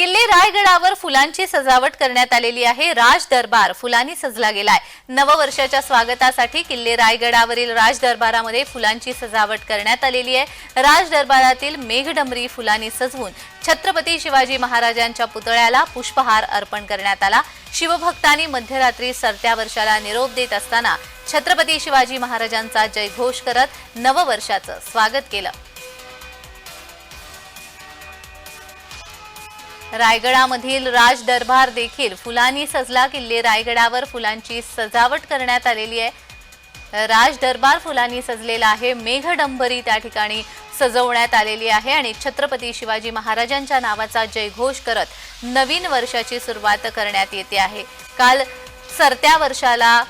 किल्ले रायगडावर फुलांची सजावट करण्यात आलेली आहे. राज दरबार फुलांनी सजला गेलाय. नववर्षाच्या स्वागतासाठी किल्ले रायगडावरील राज दरबारामध्ये फुलांची सजावट करण्यात आलेली आहे. राज दरबारातील मेघडंबरी फुलांनी सजवून छत्रपती शिवाजी महाराजांच्या पुतळ्याला पुष्पहार अर्पण करण्यात आला. शिवभक्तांनी मध्यरात्री सरत्या वर्षाला निरोप देत असताना छत्रपती शिवाजी महाराजांचा जयघोष करत नववर्षाचं स्वागत केलं. रायगडामधील राज दरबार देखील फुलांनी सजला किल्ले. रायगडावर फुलांची सजावट करण्यात आलेली आहे. राज दरबार फुलांनी सजलेला आहे. मेघडंबरी त्या ठिकाणी सजवण्यात आलेली आहे आणि छत्रपती शिवाजी महाराजांच्या नावाचा जयघोष करत नवीन वर्षाची सुरुवात करण्यात येते आहे. काल सरत्या वर्षाला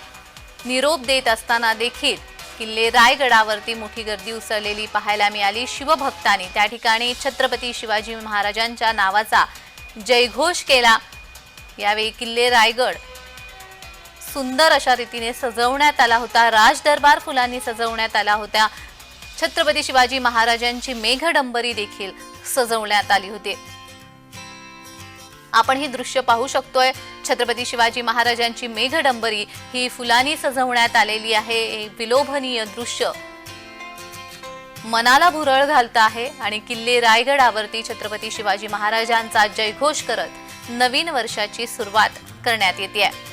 निरोप देत असताना देखील किल्ले रायगडावरती मोठी गर्दी उसळलेली पाहायला मिळाली. शिवभक्तांनी त्या ठिकाणी छत्रपती शिवाजी महाराजांच्या नावाचा जयघोष केला. यावेळी किल्ले रायगड. सुंदर अशा रीतीने सजवण्यात आला होता. राजदरबार फुलांनी सजवण्यात आला होता. छत्रपती शिवाजी महाराजांची मेघडंबरी देखील सजवण्यात आली होती. आपण ही दृश्य पाहू शकतोय. छत्रपती शिवाजी महाराजांची मेघडंबरी ही फुलांनी सजवण्यात आलेली आहे. विलोभनीय दृश्य. मनाला भुरळ घालत आहे आणि किल्ले रायगडावरती छत्रपती शिवाजी महाराजांचा जयघोष करत नवीन वर्षाची सुरुवात करण्यात येते आहे.